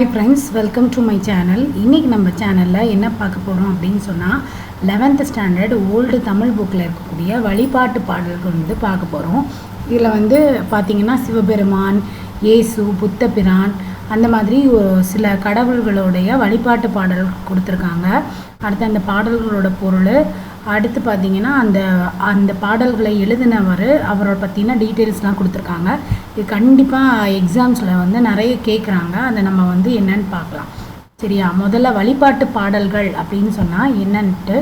Hi friends welcome to my channel இன்றைக்கி நம்ம சேனலில் என்ன பார்க்க போகிறோம் அப்படின்னு சொன்னால் லெவன்த் ஸ்டாண்டர்ட் ஓல்டு தமிழ் புக்கில் இருக்கக்கூடிய வழிபாட்டு பாடல்கள் வந்து பார்க்க போகிறோம் இதில் வந்து பார்த்திங்கன்னா சிவபெருமான் இயேசு புத்தபிரான் அந்த மாதிரி ஒரு சில கடவுள்களுடைய வழிபாட்டு பாடல்கள் கொடுத்துருக்காங்க. அடுத்து அந்த பாடல்களோட பொருள் அடுத்து பார்த்தீங்கன்னா அந்த அந்த பாடல்களை எழுதினவர் அவரோட பற்றின டீட்டெயில்ஸ்லாம் கொடுத்துருக்காங்க. இது கண்டிப்பாக எக்ஸாம்ஸில் வந்து நிறைய கேட்குறாங்க அதை நம்ம வந்து என்னன்னு பார்க்கலாம். சரியா? முதல்ல வழிபாட்டு பாடல்கள் அப்படின்னு சொன்னால் என்னன்ட்டு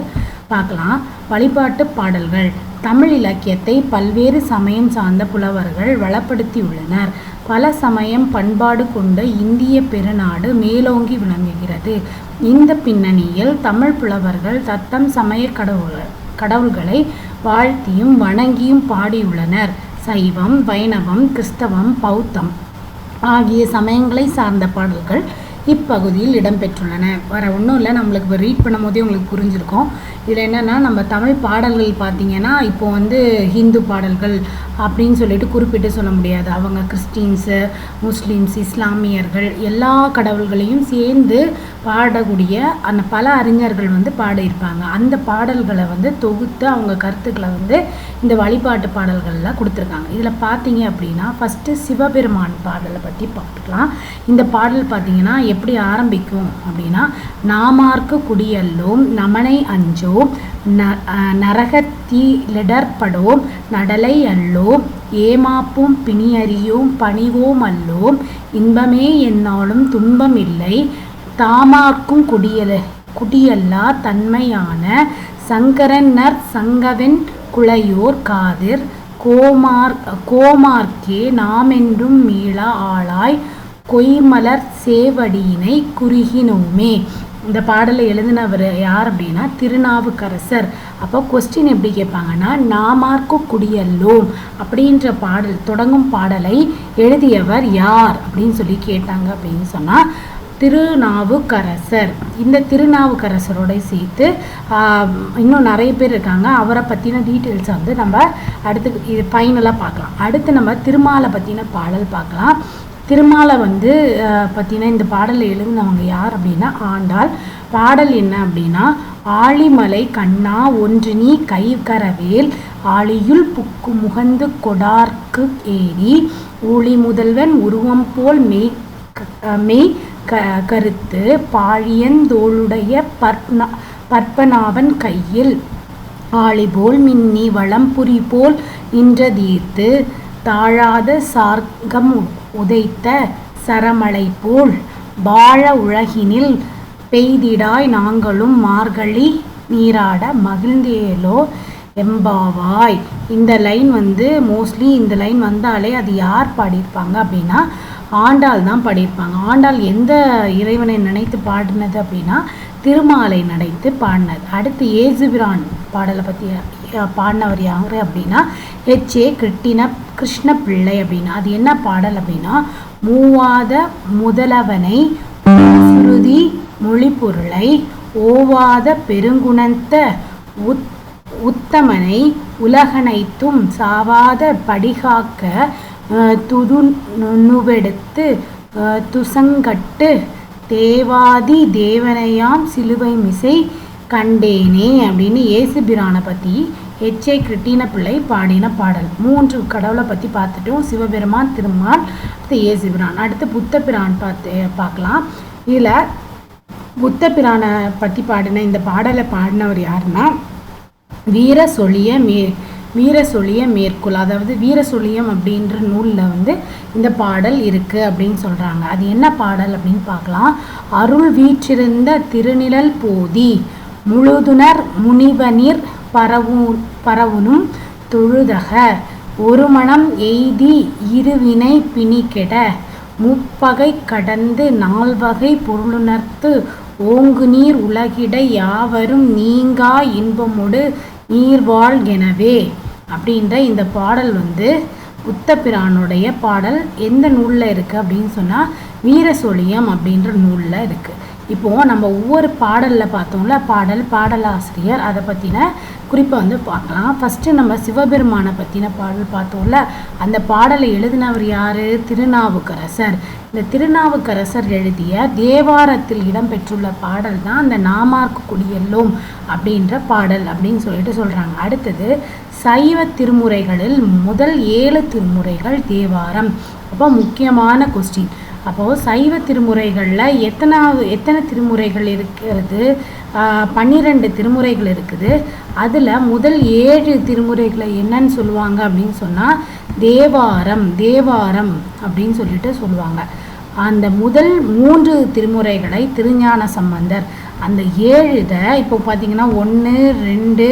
பார்க்கலாம். வழிபாட்டு பாடல்கள். தமிழ் இலக்கியத்தை பல்வேறு சமயம் சார்ந்த புலவர்கள் வளப்படுத்தியுள்ளனர். பல சமயம் பண்பாடு கொண்ட இந்திய பெருநாடு மேலோங்கி விளங்குகிறது. இந்த பின்னணியில் தமிழ் புலவர்கள் தத்தம் சமய கடவுள்கள் கடவுள்களை வாழ்த்தியும் வணங்கியும் பாடியுள்ளனர். சைவம் வைணவம் கிறிஸ்தவம் பௌத்தம் ஆகிய சமயங்களை சார்ந்த பாடல்கள் இப்பகுதியில் இடம்பெற்றுள்ளன. வேறு ஒன்றும் இல்லை. நம்மளுக்கு இப்போ ரீட் பண்ணும் போதே உங்களுக்கு புரிஞ்சிருக்கும். இதில் என்னென்னா நம்ம தமிழ் பாடல்கள் பார்த்தீங்கன்னா இப்போ வந்து ஹிந்து பாடல்கள் அப்படின்னு சொல்லிட்டு குறிப்பிட்டு சொல்ல முடியாது. அவங்க கிறிஸ்டின்ஸு முஸ்லீம்ஸ் இஸ்லாமியர்கள் எல்லா கடவுள்களையும் சேர்ந்து பாடக்கூடிய அந்த பல அறிஞர்கள் வந்து பாடியிருப்பாங்க. அந்த பாடல்களை வந்து தொகுத்து அவங்க கருத்துக்களை வந்து இந்த வழிபாட்டு பாடல்களில் கொடுத்துருக்காங்க. இதில் பார்த்தீங்க அப்படின்னா ஃபஸ்ட்டு சிவபெருமான் பாடலை பற்றி பார்த்துக்கலாம். இந்த பாடல் பார்த்திங்கன்னா எப்படி ஆரம்பிக்கும் அப்படின்னா நாமார்க்கு குடியல்லோம் நமனை அஞ்சோம் ந நரகத்தீலிடர்படோம் நடலை அல்லோம் ஏமாப்பும் பிணியறியோம் பணிவோம் அல்லோம் இன்பமே என்னாலும் துன்பம் இல்லை தாமார்க்கும் குடியல குடியல்லா தன்மையான சங்கரன்னர் சங்கவென் குளையோர் காதிர் கோமார் கோமார்க்கே நாமென்றும் மீள ஆளாய் கொய்மலர் சேவடியினை குறுகினோமே. இந்த பாடலை எழுதினவர் யார் அப்படின்னா திருநாவுக்கரசர். அப்போ கொஸ்டின் எப்படி கேட்பாங்கன்னா நாமார்க்கு குடியல்லோம் அப்படின்ற பாடல் தொடங்கும் பாடலை எழுதியவர் யார் அப்படின்னு சொல்லி கேட்டாங்க அப்படின்னு சொன்னால் திருநாவுக்கரசர். இந்த திருநாவுக்கரசரோட சேர்த்து இன்னும் நிறைய பேர் இருக்காங்க. அவரை பற்றின டீட்டெயில்ஸை வந்து நம்ம அடுத்து இது ஃபைனலாக பார்க்கலாம். அடுத்து நம்ம திருமாலை பற்றின பாடல் பார்க்கலாம். திருமாலை வந்து பார்த்தீங்கன்னா இந்த பாடலை எழுதினவங்க யார் அப்படின்னா ஆண்டாள். பாடல் என்ன அப்படின்னா ஆழிமலை கண்ணா ஒன்று நீ கைகரவேல் ஆழியுள் புக்கு முகந்து கொடார்க்கு ஏறி ஊழி முதல்வன் உருவம் போல் மெய் மெய் க கருத்து பாழியந்தோளுடைய பற்பனா பற்பனாவன் கையில் ஆளிபோல் மின்னி வளம்புரி போல் நின்ற தீர்த்து தாழாத சார்க்கம் உதைத்த சரமலை போல் வாழ உலகினில் பெய்திடாய் நாங்களும் மார்கழி நீராட மகிழ்ந்தேலோ எம்பாவாய். இந்த லைன் வந்து மோஸ்ட்லி இந்த லைன் வந்தாலே அது யார் பாடியிருப்பாங்க அப்படின்னா ஆண்டாள் தான் பாடியிருப்பாங்க. ஆண்டாள் எந்த இறைவனை நினைத்து பாடினது அப்படின்னா திருமாலை நினைத்து பாடினது. அடுத்து ஏசுபிரான் பாடலை பற்றி பாடினவர் யார் அப்படின்னா ஹெச் ஏ கிருட்டின கிருஷ்ண பிள்ளை அப்படின்னா. அது என்ன பாடல் அப்படின்னா மூவாத முதலவனை சுருதி மொழிப்பொருளை ஓவாத பெருங்குணத்த உத் உத்தமனை உலகனைத்தும் சாவாத படிகாக்க துது நுவெடுத்து துசங்கட்டு தேவாதி தேவனையாம் சிலுவை மிசை கண்டேனே அப்படின்னு ஏசுபிரானை பற்றி ஹெச்ஐ கிருட்டின பிள்ளை பாடின பாடல். மூன்று கடவுளை பற்றி பார்த்துட்டோம். சிவபெருமான் திருமால் அடுத்து ஏசுபிரான் அடுத்து புத்தபிரான் பார்த்து பார்க்கலாம். இதில் புத்தபிரானை பற்றி பாடின இந்த பாடலை பாடினவர் யாருன்னா வீர சொலிய மே வீர சொலிய மேற்கோள். அதாவது வீர சொலியம் அப்படின்ற நூலில் வந்து இந்த பாடல் இருக்குது அப்படின்னு சொல்கிறாங்க அது என்ன பாடல் அப்படின்னு பார்க்கலாம். அருள் வீற்றிருந்த திருநிழல் போதி. முழுதுனர் முனிவனிர் பரவு பரவுனும் தொழுதக. ஒரு மனம் எய்தி இருவினை பிணிகெட. முப்பகை கடந்து நால்வகை பொருளுணர்த்து ஓங்கு நீர் உலகிட யாவரும் நீங்கா இன்பமொடு நீர்வாழ்கெனவே அப்படின்ற இந்த பாடல் வந்து புத்தபிரானுடைய பாடல் எந்த நூலில் இருக்குது அப்படின்னு சொன்னால் வீரசொலியம் அப்படின்ற நூலில் இருக்குது இப்போது நம்ம ஒவ்வொரு பாடலில் பார்த்தோம்ல பாடல் பாடலாசிரியர் அதை பற்றின குறிப்பை வந்து பார்க்கலாம். ஃபஸ்ட்டு நம்ம சிவபெருமானை பற்றின பாடல் பார்த்தோம்ல அந்த பாடலை எழுதினவர் யார்? திருநாவுக்கரசர். இந்த திருநாவுக்கரசர் எழுதிய தேவாரத்தில் இடம்பெற்றுள்ள பாடல் தான் அந்த நாமார்க்கு குடியெல்லும் அப்படின்ற பாடல் அப்படின்னு சொல்லிட்டு சொல்கிறாங்க அடுத்தது சைவ திருமுறைகளில் முதல் ஏழு திருமுறைகள் தேவாரம். அப்போ முக்கியமான கொஸ்டின் அப்போது சைவ திருமுறைகளில் எத்தனாவது எத்தனை திருமுறைகள் இருக்கிறது? பன்னிரெண்டு திருமுறைகள் இருக்குது. அதில் முதல் ஏழு திருமுறைகளை என்னன்னு சொல்லுவாங்க அப்படின்னு சொன்னால் தேவாரம் தேவாரம் அப்படின்னு சொல்லிட்டு சொல்லுவாங்க. அந்த முதல் மூன்று திருமுறைகளை திருஞான சம்பந்தர். அந்த ஏழுத இப்போ பார்த்தீங்கன்னா ஒன்று ரெண்டு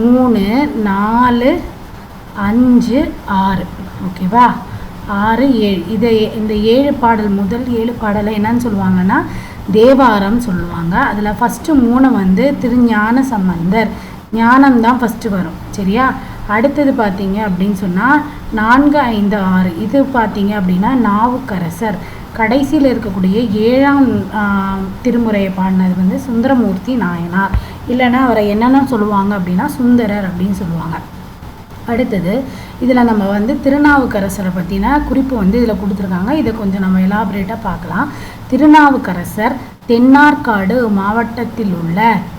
மூணு நாலு அஞ்சு ஆறு. ஓகேவா? ஆறு ஏழு. இதை இந்த ஏழு பாடல் முதல் ஏழு பாடலை என்னன்னு சொல்லுவாங்கன்னா தேவாரம் சொல்லுவாங்க. அதில் ஃபஸ்ட்டு மூணு வந்து திருஞான சம்பந்தர். ஞானம் தான் ஃபஸ்ட்டு வரும். சரியா? அடுத்தது பார்த்தீங்க அப்படின்னு சொன்னால் நான்கு ஐந்து ஆறு. இது பார்த்தீங்க அப்படின்னா நாவுக்கரசர். கடைசியில் இருக்கக்கூடிய ஏழாம் திருமுறையை பாடினது வந்து சுந்தரமூர்த்தி நாயனார். இல்லைன்னா அவரை என்னென்ன சொல்லுவாங்க அப்படின்னா சுந்தரர் அப்படின்னு சொல்லுவாங்க. அடுத்தது இதில் நம்ம வந்து திருநாவுக்கரசரை பற்றின குறிப்பு வந்து இதில் கொடுத்துருக்காங்க. இதை கொஞ்சம் நம்ம எலாபரேட்டாக பார்க்கலாம். திருநாவுக்கரசர் தென்னார்காடு மாவட்டத்தில் உள்ள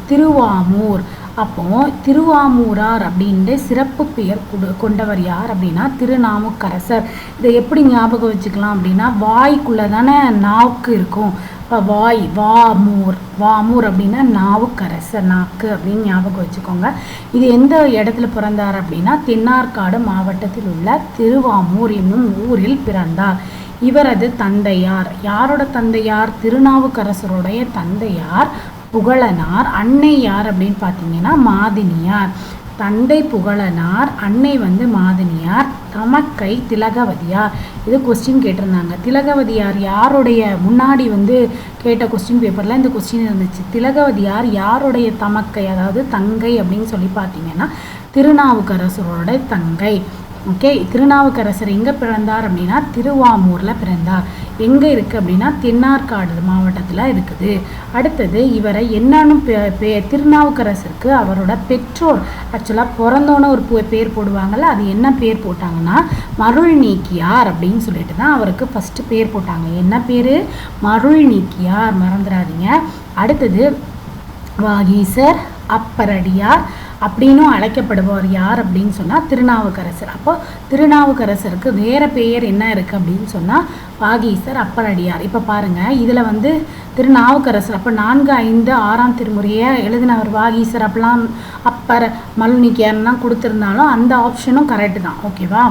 திருவாமூர். அப்போ திருவாமூரார் அப்படின்ட்டு சிறப்பு பெயர் கொண்டவர் யார் அப்படின்னா திருநாவுக்கரசர். இதை எப்படி ஞாபகம் வச்சுக்கலாம் அப்படின்னா வாய்க்குள்ளே தானே நாவுக்கு இருக்கும். வாய் வாமூர் வாமூர் அப்படின்னா நாவுக்கரசர் நாக்கு அப்படின்னு ஞாபகம் வச்சுக்கோங்க. இது எந்த இடத்துல பிறந்தார் அப்படின்னா தென்னார்காடு மாவட்டத்தில் உள்ள திருவாமூர் என்னும் ஊரில் பிறந்தார். இவரது தந்தையார். யாரோட தந்தையார்? திருநாவுக்கரசருடைய தந்தையார் புகழனார் அன்னை யார் அப்படின்னு பார்த்தீங்கன்னா மாதினியார். தந்தை புகழனார் அன்னை வந்து மாதினியார் தமக்கை திலகவதியார். இது கொஸ்டின் கேட்டிருந்தாங்க. திலகவதியார் யாருடைய முன்னாடி வந்து கேட்ட கொஸ்டின் பேப்பரில் இந்த கொஸ்டின் இருந்துச்சு. திலகவதியார் யாருடைய தமக்கை அதாவது தங்கை அப்படின்னு சொல்லி பார்த்தீங்கன்னா திருநாவுக்கரசரோட தங்கை. ஓகே? திருநாவுக்கரசர் எங்கே பிறந்தார் அப்படின்னா திருவாமூரில் பிறந்தார். எங்கே இருக்குது அப்படின்னா தென்னார்காடு மாவட்டத்தில் இருக்குது. அடுத்தது இவரை என்னன்னு பே திருநாவுக்கரசருக்கு அவரோட பெற்றோர் ஆக்சுவலாக பிறந்தோன்னே ஒரு பேர் போடுவாங்கள்ல அது என்ன பேர் போட்டாங்கன்னா மருள் நீக்கியார் அப்படின்னு சொல்லிட்டு தான் அவருக்கு ஃபஸ்ட்டு பேர் போட்டாங்க. என்ன பேர்? மருள் நீக்கியார் மறந்துடாதீங்க. அடுத்தது வாகீசர் அப்பரடியார் அப்படின்னும் அழைக்கப்படுபவர் யார் அப்படின்னு சொன்னால் திருநாவுக்கரசர். அப்போ திருநாவுக்கரசருக்கு வேறு பெயர் என்ன இருக்குது அப்படின்னு சொன்னால் பாகீசர் அப்பரடியார் இப்போ பாருங்கள் இதில் வந்து திருநாவுக்கரசர். அப்போ நான்கு ஐந்து ஆறாம் திருமுறையை எழுதினவர் வாகீசர் அப்பெல்லாம் அப்பர் மலுனிக்கியார்லாம் கொடுத்துருந்தாலும் அந்த ஆப்ஷனும் கரெக்டு தான். ஓகேவா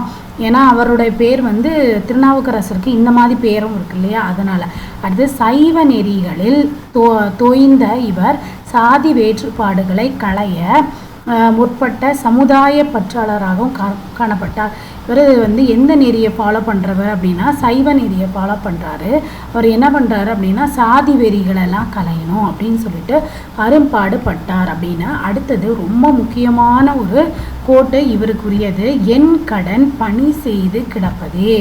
ஏன்னா அவருடைய பேர் வந்து திருநாவுக்கரசருக்கு இந்த மாதிரி பேரும் இருக்கு இல்லையா? அதனால். அடுத்து சைவ நெறிகளில் தோ தோய்ந்த இவர் சாதி வேற்றுப்பாடுகளை களைய முற்பட்ட சமுதாய பற்றாளராகவும் கா காணப்பட்டார். இவர் வந்து எந்த நெறியை ஃபாலோ பண்ணுறவர் அப்படின்னா சைவ நெறியை ஃபாலோ பண்ணுறாரு அவர் என்ன பண்ணுறாரு அப்படின்னா சாதி வெறிகளெல்லாம் கலையணும் அப்படின்னு சொல்லிட்டு அரும்பாடுபட்டார் அப்படின்னா. அடுத்தது ரொம்ப முக்கியமான ஒரு கோட்டு இவருக்குரியது என் கடன் பணி செய்து கிடப்பதே.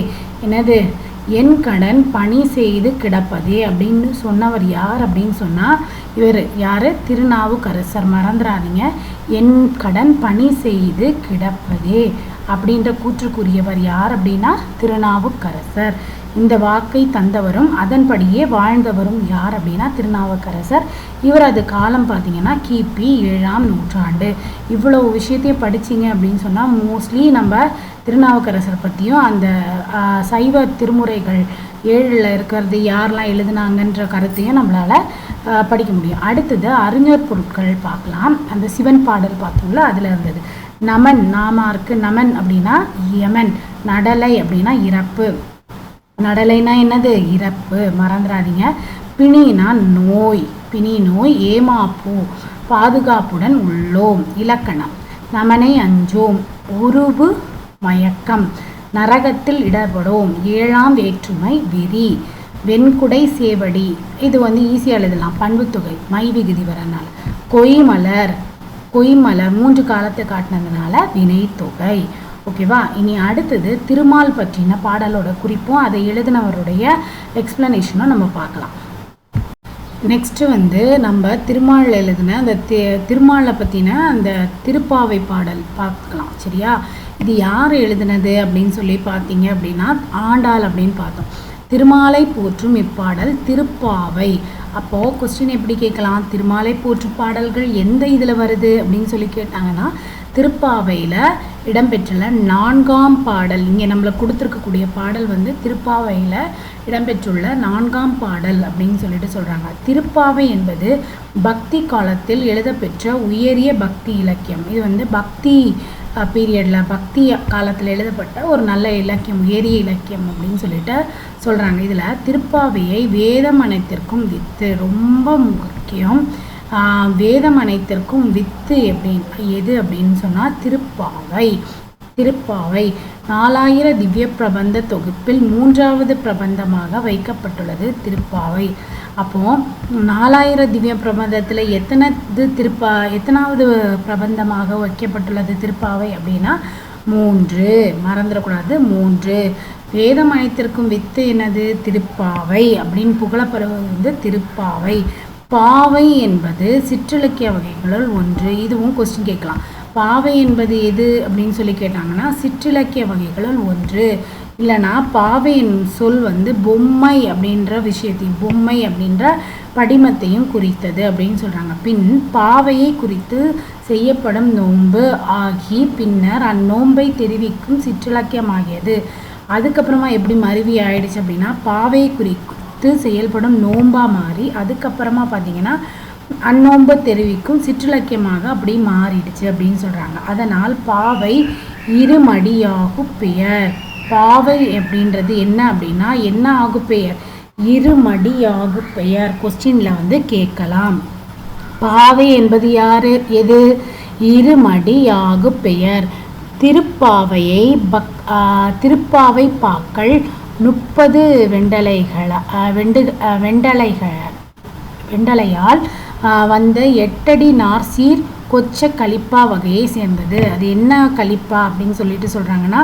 என்னது? என் கடன் பணி செய்து கிடப்பதே அப்படின்னு சொன்னவர் யார் அப்படின்னு சொன்னால் இவர் யார்? திருநாவுக்கரசர். மறந்துடாதீங்க என் கடன் பணி செய்து கிடப்பதே. அப்படின்ற கூற்றுக்குரியவர் யார் அப்படின்னா திருநாவுக்கரசர். இந்த வாக்கை தந்தவரும் அதன்படியே வாழ்ந்தவரும் யார் அப்படின்னா திருநாவுக்கரசர். இவரது காலம் பார்த்தீங்கன்னா கிபி ஏழாம் நூற்றாண்டு. இவ்வளோ விஷயத்தையும் படிச்சிங்க அப்படின்னு சொன்னால் மோஸ்ட்லி நம்ம திருநாவுக்கரசர் பற்றியும் அந்த சைவ திருமுறைகள் ஏழில் இருக்கிறது யாரெல்லாம் எழுதுனாங்கன்ற கருத்தையும் நம்மளால் படிக்க முடியும். அடுத்தது அறிஞர் பொருட்கள் பார்க்கலாம். அந்த சிவன் பாடல் பார்த்தோம்ல அதில் இருந்தது. நமன் நாமார்க்கு நமன் அப்படின்னா யமன் நடலை அப்படின்னா இறப்பு. நடலைனா என்னது? இறப்பு. மறந்துடாதீங்க. பிணினா நோய். பிணி நோய் ஏமாப்பு. பாதுகாப்புடன் உள்ளோம். இலக்கணம். நமனை அஞ்சோம். உருவு மயக்கம். நரகத்தில் இடப்படும் ஏழாம் வேற்றுமை வெறி. வெண்குடை சேவடி. இது வந்து ஈஸியாக எழுதலாம். பண்புத்தொகை மை விகுதி வரனால. கொய்மலர். கொய்மலர் மூன்று காலத்தை காட்டினதுனால வினைத்தொகை ஓகேவா இனி அடுத்தது திருமால் பற்றின பாடலோட குறிப்பும் அதை எழுதினவருடைய எக்ஸ்பிளனேஷனும் நம்ம பார்க்கலாம். நெக்ஸ்ட்டு வந்து நம்ம திருமால் எழுதின அந்த தி திருமாலை பற்றின அந்த திருப்பாவை பாடல் பார்க்கலாம் சரியா? இது யார் எழுதினது அப்படின்னு சொல்லி பார்த்தீங்க அப்படின்னா ஆண்டாள் அப்படின்னு பார்த்தோம். திருமாலை போற்றும் இப்பாடல் திருப்பாவை. அப்போது கொஸ்டின் எப்படி கேட்கலாம்? திருமாலை போற்று பாடல்கள் எந்த இதில் வருது அப்படின்னு சொல்லி கேட்டாங்கன்னா திருப்பாவையில் இடம்பெற்றுள்ள நான்காம் பாடல் இங்கே நம்மளை கொடுத்துருக்கக்கூடிய பாடல் வந்து திருப்பாவையில் இடம்பெற்றுள்ள நான்காம் பாடல் அப்படின்னு சொல்லிட்டு சொல்கிறாங்க திருப்பாவை என்பது பக்தி காலத்தில் எழுதப்பெற்ற உயரிய பக்தி இலக்கியம். இது வந்து பக்தி பீரியடில் பக்தி காலத்தில் எழுதப்பட்ட ஒரு நல்ல இலக்கியம் ஏரிய இலக்கியம் அப்படின்னு சொல்லிட்டு சொல்கிறாங்க இதில் திருப்பாவையை வேதம் அனைத்திற்கும் வித்து ரொம்ப முக்கியம். வேதம் அனைத்திற்கும் வித்து எப்படின் எது அப்படின்னு சொன்னால் திருப்பாவை. திருப்பாவை. நாலாயிர திவ்ய பிரபந்த தொகுப்பில் மூன்றாவது பிரபந்தமாக வைக்கப்பட்டுள்ளது திருப்பாவை. அப்போ நாலாயிர திவ்ய பிரபந்தத்தில் எத்தனை இது திருப்பா எத்தனாவது பிரபந்தமாக வைக்கப்பட்டுள்ளது திருப்பாவை அப்படின்னா மூன்று. மறந்துடக்கூடாது மூன்று. வேதம் அனைத்திற்கும் வித்து என்னது? திருப்பாவை அப்படின்னு புகழப்படுவது வந்து திருப்பாவை. பாவை என்பது சிற்றிலக்கிய வகைகளுள் ஒன்று. இதுவும் கொஸ்டின் கேட்கலாம். பாவை என்பது எது அப்படின்னு சொல்லி கேட்டாங்கன்னா சிற்றிலக்கிய வகைகளுள் ஒன்று. இல்லைனா பாவையின் சொல் வந்து பொம்மை அப்படின்ற விஷயத்தையும் பொம்மை அப்படின்ற படிமத்தையும் குறித்தது அப்படின்னு சொல்கிறாங்க பின் பாவையை குறித்து செய்யப்படும் நோன்பு ஆகி பின்னர் அந்நோன்பை தெரிவிக்கும் சிற்றிலக்கியமாகியது. அதுக்கப்புறமா எப்படி மருவி ஆயிடுச்சு அப்படின்னா பாவையை குறித்து செயல்படும் நோன்பாக மாறி அதுக்கப்புறமா பார்த்தீங்கன்னா அந்நோன்பு தெரிவிக்கும் சிற்றிலக்கியமாக அப்படி மாறிடுச்சு அப்படின்னு சொல்கிறாங்க அதனால் பாவை இருமடியாகு பெயர். பாவை அப்படின்றது என்ன அப்படின்னா என்ன ஆகும் பெயர்? இருமடியாகு பெயர். கொஸ்டினில் வந்து கேட்கலாம். பாவை என்பது யார்? எது? இருமடியாகு பெயர். திருப்பாவையை பக் திருப்பாவை பாக்கள் முப்பது வெண்டலைகள வெண்டு வெண்டலைகள் வெண்டலையால் வந்த எட்டடி நார்சீர் கொச்ச கலிப்பா வகையை சேர்ந்தது. அது என்ன கலிப்பா அப்படின்னு சொல்லிட்டு சொல்கிறாங்கன்னா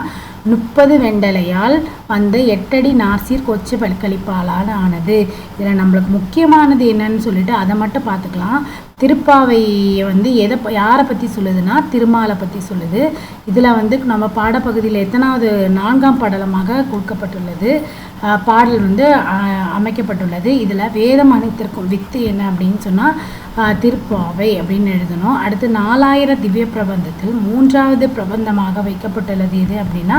முப்பது வெண்டலையால் வந்த எட்டடி நார்சீர் கொச்சு கலிப்பாலால் ஆனது. இதில் நம்மளுக்கு முக்கியமானது என்னன்னு சொல்லிட்டு அதை மட்டும் பார்த்துக்கலாம். திருப்பாவையை வந்து எதை யாரை பற்றி சொல்லுதுன்னா திருமாலை பற்றி சொல்லுது. இதில் வந்து நம்ம பாடப்பகுதியில் எத்தனாவது நான்காம் படலமாக கொடுக்கப்பட்டுள்ளது. பாடல் வந்து அமைக்கப்பட்டுள்ளது. இதில் வேதம் அனைத்திற்கும் வித்து என்ன அப்படின்னு சொன்னால் திருப்பாவை அப்படின்னு எழுதணும். அடுத்து நாலாயிரம் திவ்ய பிரபந்தத்தில் மூன்றாவது பிரபந்தமாக வைக்கப்பட்டுள்ளது எது அப்படின்னா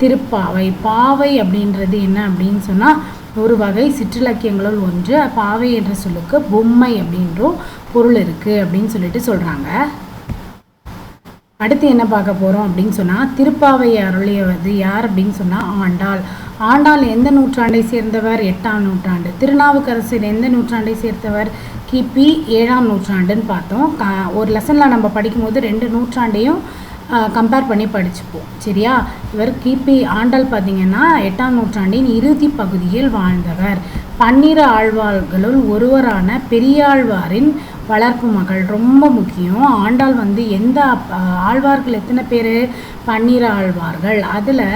திருப்பாவை. பாவை அப்படின்றது என்ன அப்படின்னு சொன்னால் ஒரு வகை சிற்றிலக்கியங்களுள் ஒன்று. பாவை என்ற சொல்லுக்கு பொம்மை அப்படின்றும் பொருள் இருக்குது அப்படின்னு சொல்லிட்டு சொல்கிறாங்க அடுத்து என்ன பார்க்க போகிறோம் அப்படின்னு சொன்னால் திருப்பாவை அருளியவது யார் அப்படின்னு சொன்னால் ஆண்டாள். ஆண்டாள் எந்த நூற்றாண்டை சேர்ந்தவர்? எட்டாம் நூற்றாண்டு. திருநாவுக்கரசர் எந்த நூற்றாண்டை சேர்ந்தவர் கிபி ஏழாம் நூற்றாண்டுன்னு பார்த்தோம். ஒரு லெசனில் நம்ம படிக்கும்போது ரெண்டு நூற்றாண்டையும் கம்பேர் பண்ணி படிச்சுப்போம். சரியா? இவர் கிபி ஆண்டாள் பார்த்தீங்கன்னா எட்டாம் நூற்றாண்டின் இறுதி பகுதியில் வாழ்ந்தவர். பன்னிரு ஆழ்வார்களுள் ஒருவரான பெரியாழ்வாரின் வளர்ப்பு மகள். ரொம்ப முக்கியம். ஆண்டாள் வந்து எந்த ஆழ்வார்கள்? எத்தனை பேர்? பன்னிரு ஆழ்வார்கள். அதில்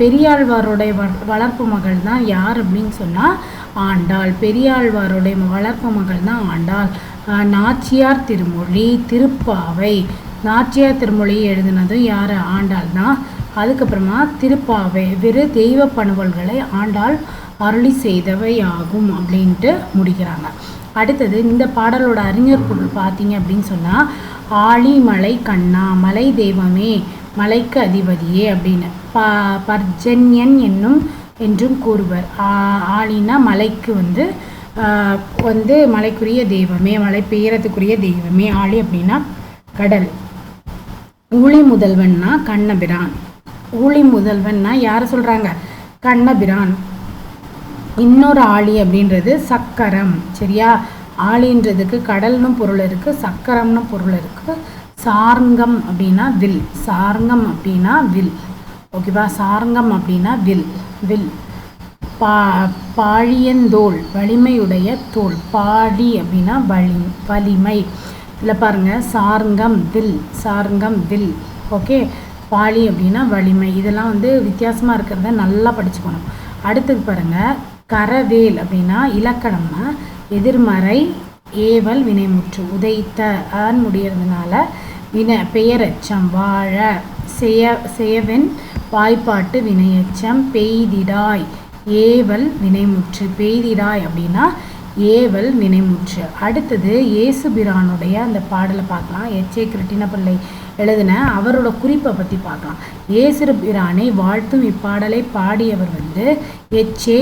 பெரியாழ்வாருடைய வளர்ப்பு மகள் தான் யார் அப்படின்னு சொன்னால் ஆண்டாள். பெரியாழ்வாருடைய வளர்ப்பு மகள் தான் ஆண்டாள். நாச்சியார் திருமொழி திருப்பாவை. நாச்சியார் திருமொழி எழுதினதும் யார்? ஆண்டாள் தான். அதுக்கப்புறமா திருப்பாவை வெறு தெய்வ பணுவல்களை ஆண்டாள் அருளி செய்தவை ஆகும் அப்படின்ட்டு முடிக்கிறாங்க. அடுத்தது இந்த பாடலோட அறிஞர் பொருள் பார்த்தீங்க அப்படின்னு சொன்னால் ஆழி மலை கண்ணா மலை தெய்வமே மலைக்கு அதிபதியே அப்படின்னு. ப பர்ஜன்யன் என்னும் என்றும் கூறுவர். ஆளினா மலைக்கு வந்து வந்து மலைக்குரிய தெய்வமே மலை பெயரத்துக்குரிய தெய்வமே. ஆளி அப்படின்னா கடல். ஊழி முதல்வன்னா கண்ணபிரான். ஊழி முதல்வன்னா யாரை சொல்கிறாங்க கண்ணபிரான். இன்னொரு ஆளி அப்படின்றது சக்கரம் சரியா? ஆளின்றதுக்கு கடல்னு பொருள் இருக்குது சக்கரம்னு பொருள் இருக்குது சார்ங்கம் அப்படின்னா வில். சார்ங்கம் அப்படின்னா வில். ஓகேவா சார்ங்கம் அப்படின்னா வில். வில். பா பாழியந்தோல் வலிமையுடைய தோல் பாழி அப்படின்னா வலி வலிமை. இதில் பாருங்கள் சாருங்கம் வில் சாருங்கம் வில் ஓகே? பாலி அப்படின்னா வலிமை. இதெல்லாம் வந்து வித்தியாசமாக இருக்கிறத நல்லா படிச்சுக்கணும். அடுத்தது பாருங்கள் கரவேல் அப்படின்னா இலக்கணம்னா எதிர்மறை ஏவல் வினைமுற்று உதைத்த ஆன் முடியறதுனால வின பெயரச்சம் வாழ செய செயவென் வாய்ப்பாட்டு வினையச்சம் பெய்திடாய் ஏவல் வினைமுற்று பெய்திடாய் அப்படின்னா ஏவல் நினைமுற்று அடுத்தது இயேசுபிரானுடைய அந்த பாடலை பார்க்கலாம். எச். ஏ. கிருட்டினப்பிள்ளை எழுதின அவரோட குறிப்பை பற்றி பார்க்கலாம். இயேசு பிரானை வாழ்த்தும் இப்பாடலை பாடியவர் வந்து எச். ஏ.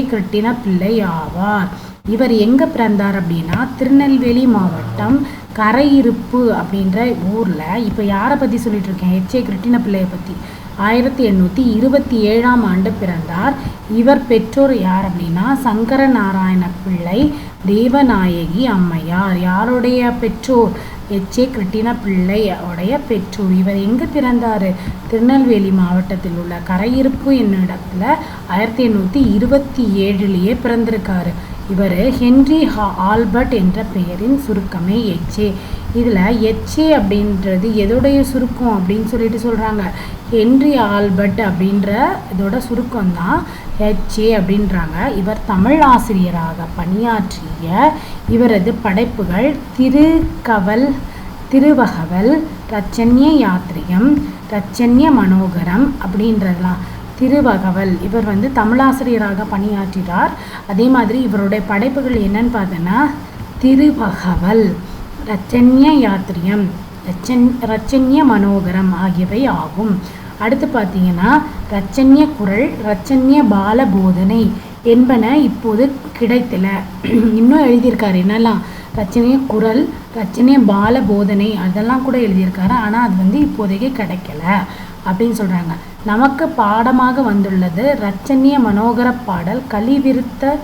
பிள்ளை ஆவார். இவர் எங்கே பிறந்தார் அப்படின்னா திருநெல்வேலி மாவட்டம் கரையிருப்பு அப்படின்ற ஊரில். இப்போ யாரை பற்றி சொல்லிட்டு இருக்கேன்? எச். ஏ. பிள்ளையை பற்றி ஆயிரத்தி எண்ணூற்றி இருபத்தி ஏழாம் ஆண்டு பிறந்தார். இவர் பெற்றோர் யார் அப்படின்னா சங்கர நாராயண பிள்ளை தேவநாயகி அம்மையார். யாருடைய பெற்றோர்? எச்ஏ கிருட்டின பிள்ளை உடைய பெற்றோர். இவர் எங்கே பிறந்தார்? திருநெல்வேலி மாவட்டத்தில் உள்ள கரையிருப்பு என்னும் இடத்துல ஆயிரத்தி எண்ணூற்றி இருபத்தி ஏழுலேயே பிறந்திருக்காரு. இவர் ஹென்றி ஹா ஆல்பர்ட் என்ற பெயரின் சுருக்கமே எச்ஏ இதில் எச்ஏ அப்படின்றது எதோடைய சுருக்கம் அப்படின்னு சொல்லிட்டு சொல்கிறாங்க ஹென்றி ஆல்பர்ட் அப்படின்ற இதோட சுருக்கம் தான் ஹெச்ஏ அப்படின்றாங்க. இவர் தமிழ் ஆசிரியராக பணியாற்றிய இவரது படைப்புகள் திருக்கவல் திருவகவல் ரச்சன்ய யாத்திரியம் ரச்சன்ய மனோகரம் அப்படின்றதெல்லாம் திருவகவல். இவர் வந்து தமிழாசிரியராக பணியாற்றினார். அதே மாதிரி இவருடைய படைப்புகள் என்னன்னு பார்த்தோன்னா திருவகவல் ரச்சன்ய யாத்திரியம் ரச்சன் ரச்சன்ய மனோகரம் ஆகியவை ஆகும். அடுத்து பார்த்தீங்கன்னா ரச்சன்ய குரல் ரச்சன்ய பால போதனை என்பன இப்போது கிடைத்தல இன்னும் எழுதியிருக்காரு என்னெல்லாம்? ரச்சனைய குரல் ரச்சனைய பால போதனை அதெல்லாம் கூட எழுதியிருக்காரு. ஆனால் அது வந்து இப்போதைக்கு கிடைக்கல. அப்படின்னு சொல்கிறாங்க நமக்கு பாடமாக வந்துள்ளது ரச்சன்ய மனோகர பாடல் கலிவிருத்த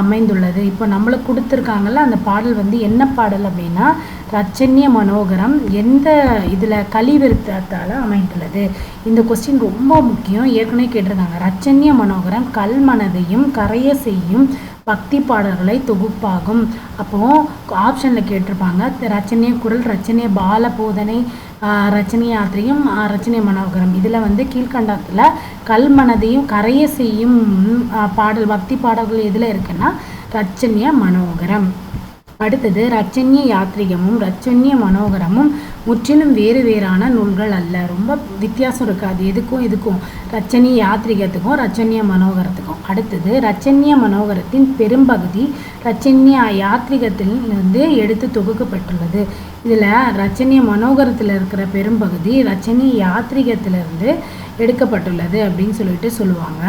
அமைந்துள்ளது. இப்போ நம்மளுக்கு கொடுத்துருக்காங்கல்ல அந்த பாடல் வந்து என்ன பாடல் அப்படின்னா ரச்சன்ய மனோகரம் எந்த இதில் கலிவிருத்தத்தால் அமைந்துள்ளது? இந்த கொஸ்டின் ரொம்ப முக்கியம். ஏற்கனவே கேட்டிருக்காங்க ரச்சன்ய மனோகரம் கல்மனதையும் கரைய செய்யும் பக்தி பாடல்களை தொகுப்பாகும். அப்போது ஆப்ஷனில் கேட்டிருப்பாங்க ரச்சனைய குரல் ரச்சனைய பால போதனை ரச்சனை யாத்திரையும் ரச்சனை மனோகரம். இதில் வந்து கீழ்கண்டத்தில் கல்மனதையும் கரைய செய்யும் பாடல் பக்தி பாடல்கள் எதில் இருக்குன்னா ரச்சனைய மனோகரம். அடுத்தது ரச்சன்ய யாத்ரிகமும் ரச்சன்ய மனோகரமும் முற்றிலும் வேறு வேறான நூல்கள் அல்ல. ரொம்ப வித்தியாசம் இருக்காது எதுக்கும் இதுக்கும் ரச்சனிய யாத்ரிகத்துக்கும் ரச்சன்ய மனோகரத்துக்கும். அடுத்தது ரச்சன்ய மனோகரத்தின் பெரும்பகுதி ரச்சன்ய யாத்ரிகத்தில் இருந்து எடுத்து தொகுக்கப்பட்டுள்ளது. இதில் ரச்சனிய மனோகரத்தில் இருக்கிற பெரும்பகுதி ரச்சனிய யாத்ரிகத்திலிருந்து எடுக்கப்பட்டுள்ளது அப்படின்னு சொல்லிட்டு சொல்லுவாங்க.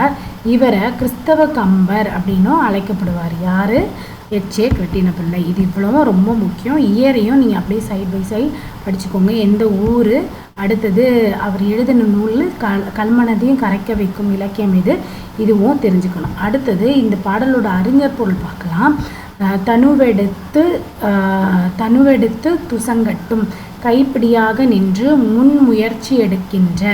இவரை கிறிஸ்தவ கம்பர் அப்படின்னும் அழைக்கப்படுவார். யார்? எச்சே கட்டின பிள்ளை இது இவ்வளவும் ரொம்ப முக்கியம். இயரையும் நீங்கள் அப்படியே சைட் பை சைட் படிச்சுக்கோங்க. எந்த ஊர் அடுத்தது அவர் எழுதின நூல் கல் கல்மனதையும் கரைக்க வைக்கும் இலக்கியம் இது இதுவும் தெரிஞ்சுக்கணும். அடுத்தது இந்த பாடலோட அறிஞர் பொருள் பார்க்கலாம். தனுவெடுத்து தனுவெடுத்து துசங்கட்டும். கைப்பிடியாக நின்று முன் முயற்சி எடுக்கின்ற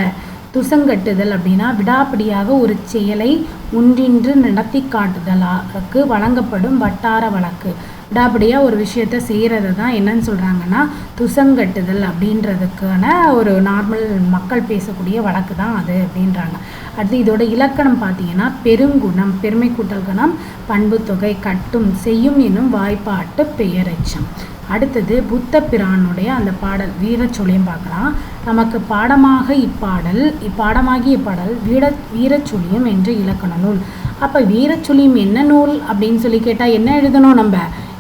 துசங்கட்டுதல் அப்படின்னா விடாப்பிடியாக ஒரு செயலை உன்றின்று நடத்தி காட்டுதலாக்கு வழங்கப்படும் வட்டார வழக்கு. விடாப்பிடியாக ஒரு விஷயத்த செய்கிறது தான் என்னன்னு சொல்கிறாங்கன்னா துசங்கட்டுதல் அப்படின்றதுக்கான ஒரு நார்மல் மக்கள் பேசக்கூடிய வழக்கு தான் அது அப்படின்றாங்க. அடுத்து இதோட இலக்கணம் பார்த்தீங்கன்னா பெருங்குணம் பெருமை கூட்டல் குணம் பண்புத்தொகை கட்டும் செய்யும் என்னும் வாய்ப்பாட்டு பெயரெச்சம். அடுத்தது புத்த பிரானுடைய அந்த பாடல் வீரச்சொலியும் பார்க்கலாம். நமக்கு பாடமாக இப்பாடல் இப்பாடமாகிய இப்பாடல் வீர வீரச்சுழியம் என்ற இலக்கண நூல். அப்போ வீரச்சுழியம் என்ன நூல் அப்படின்னு சொல்லி கேட்டால் என்ன எழுதணும் நம்ம?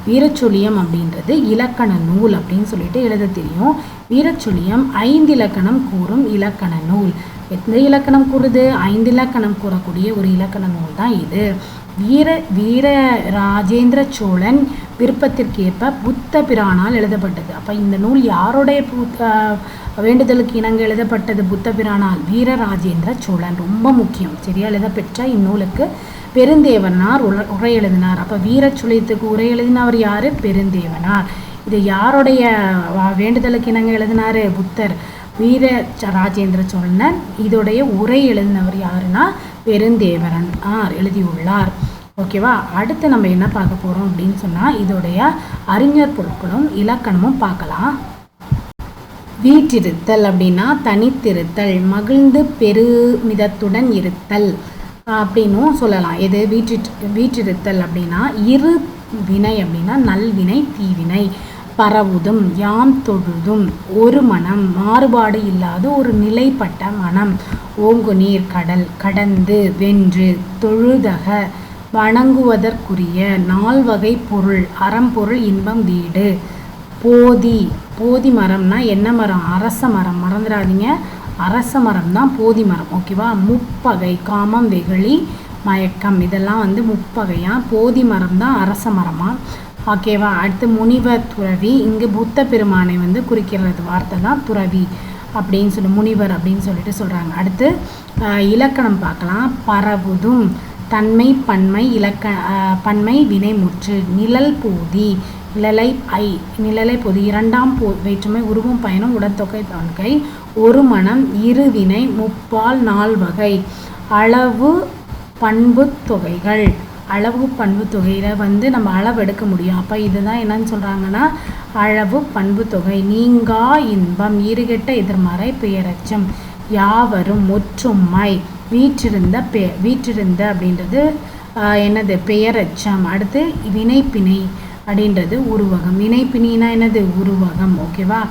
வீரச்சொலியம் அப்படின்றது இலக்கண நூல் அப்படின்னு சொல்லிட்டு எழுத தெரியும். வீரச்சொலியம் ஐந்து இலக்கணம் கூறும் இலக்கண நூல். எந்த இலக்கணம் கூறுது? ஐந்து இலக்கணம் கூறக்கூடிய ஒரு இலக்கண நூல் தான் இது. வீர வீர ராஜேந்திர சோழன் விருப்பத்திற்கேற்ப புத்த பிரானால் எழுதப்பட்டது. அப்போ இந்த நூல் யாருடைய புத்த வேண்டுதலுக்கு இணங்க எழுதப்பட்டது புத்த பிரானால்? வீர ராஜேந்திர சோழன். ரொம்ப முக்கியம். சரியா? எழுதப்பெற்ற இந்நூலுக்கு பெருந்தேவனார் உர உரை எழுதினார். அப்போ வீரச்சுழியத்துக்கு உரை எழுதினவர் யார்? பெருந்தேவனார். இது யாருடைய வேண்டுதலுக்கு இணங்க எழுதினார்? புத்தர். வீர ராஜேந்திர சோழன். இதோடைய உரை எழுதினவர் யாருன்னா பெருந்தேவரன் ஆர் எழுதியுள்ளார். ஓகேவா அடுத்து நம்ம என்ன பார்க்க போகிறோம் அப்படின்னு சொன்னால் இதோடைய அறிஞர் பொருட்களும் இலக்கணமும் பார்க்கலாம். வீற்றிருத்தல் அப்படின்னா தனித்திருத்தல் மகிழ்ந்து பெருமிதத்துடன் இருத்தல் அப்படின்னும் சொல்லலாம். எது? வீற்றிட்டு வீற்றிருத்தல் அப்படின்னா இரு வினை அப்படின்னா நல்வினை தீவினை. பரவுதும் யாம் தொழுதும். ஒரு மனம் மாறுபாடு இல்லாத ஒரு நிலைப்பட்ட மனம். ஓங்கு நீர் கடல் கடந்து வென்று தொழுதக வணங்குவதற்குரிய நால்வகை பொருள் அறம்பொருள் இன்பம் வீடு. போதி போதி மரம்னா என்ன மரம்? அரச மரம். மறந்துடாதீங்க. அரச மரம் தான் போதி மரம். ஓகேவா முப்பகை காமம் வெகுளி மயக்கம். இதெல்லாம் வந்து முப்பகையா? போதி மரம் தான் அரச மரமா? ஓகேவா? அடுத்து முனிவர் துறவி. இங்கு புத்த பெருமானை வந்து குறிக்கிறது. வார்த்தை தான் துறவி அப்படின்னு சொல்லி முனிவர் அப்படின்னு சொல்லிட்டு சொல்கிறாங்க அடுத்து இலக்கணம் பார்க்கலாம். பரவுதும் தன்மை பன்மை இலக்க பன்மை வினைமுற்று நிழல் பூதி நிழலை ஐ நிழலை பொது. இரண்டாம் போ வேற்றுமை உருவம் பயணம் உடத்தொகை தொகை ஒரு மனம் இருவினை முப்பால் நால் வகை. அளவு பண்பு தொகைகள். அளவு பண்பு தொகையில் வந்து நம்ம அளவு எடுக்க முடியும். அப்போ இதுதான் என்னன்னு சொல்கிறாங்கன்னா அளவு பண்பு தொகை. நீங்கா இன்பம் ஈறுகெட்ட எதிர்மறை பெயரச்சம் யாவரும் ஒற்றுமை வீற்றிருந்த பெ வீற்றிருந்த அப்படின்றது என்னது? பெயரச்சம் அடுத்து வினைப்பிணை அப்படின்றது உருவகம். வினைப்பினா என்னது? உருவகம். ஓகேவா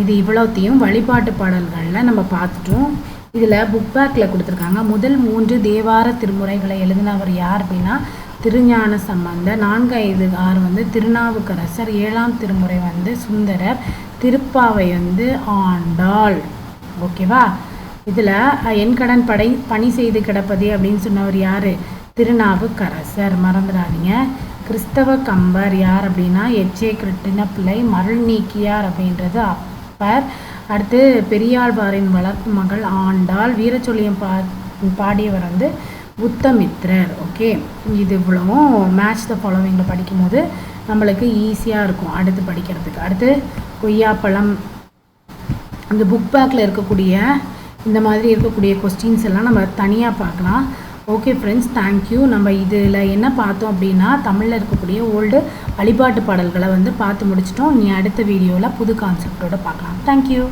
இது இவ்வளோத்தையும் வழிபாட்டு பாடல்களில் நம்ம பார்த்துட்டோம். இதில் புக் பேக்கில் கொடுத்துருக்காங்க. முதல் மூன்று தேவார திருமுறைகளை எழுதினவர் யார் அப்படின்னா திருஞான சம்பந்த நான்கு ஐந்து ஆறு வந்து திருநாவுக்கரசர் ஏழாம் திருமுறை வந்து சுந்தரர் திருப்பாவை வந்து ஆண்டாள். ஓகேவா? இதில் என் கடன் படை பணி செய்து கிடப்பதே அப்படின்னு சொன்னவர் யார்? திருநாவுக்கரசர். மறந்துடாதீங்க. கிறிஸ்தவ கம்பர் யார் அப்படின்னா எச்ஏ கிருட்டின பிள்ளை மருள் நீக்கியார் அப்படின்றது அப்பர். அடுத்து பெரியாழ்வாரின் வளர்ப்பு மகள் ஆண்டாள். வீரச்சொல்லியம் பா பாடியவர் வந்து புத்தமித்ரர் ஓகே இது இவ்வளவும் மேட்ச் த ஃபாலோவிங்கில் படிக்கும்போது நம்மளுக்கு ஈஸியாக இருக்கும் அடுத்து படிக்கிறதுக்கு. அடுத்து கொய்யாப்பழம் இந்த புக் பேக்கில் இருக்கக்கூடிய இந்த மாதிரி இருக்கக்கூடிய கொஸ்டின்ஸ் எல்லாம் நம்ம தனியாக பார்க்கலாம். ஓகே ஃப்ரெண்ட்ஸ் தேங்க்யூ நம்ம இதில் என்ன பார்த்தோம் அப்படின்னா தமிழில் இருக்கக்கூடிய ஓல்டு வழிபாட்டு பாடல்களை வந்து பார்த்து முடிச்சிட்டோம். நீ அடுத்த வீடியோவில் புது கான்செப்டோடு பார்க்கலாம். தேங்க்யூ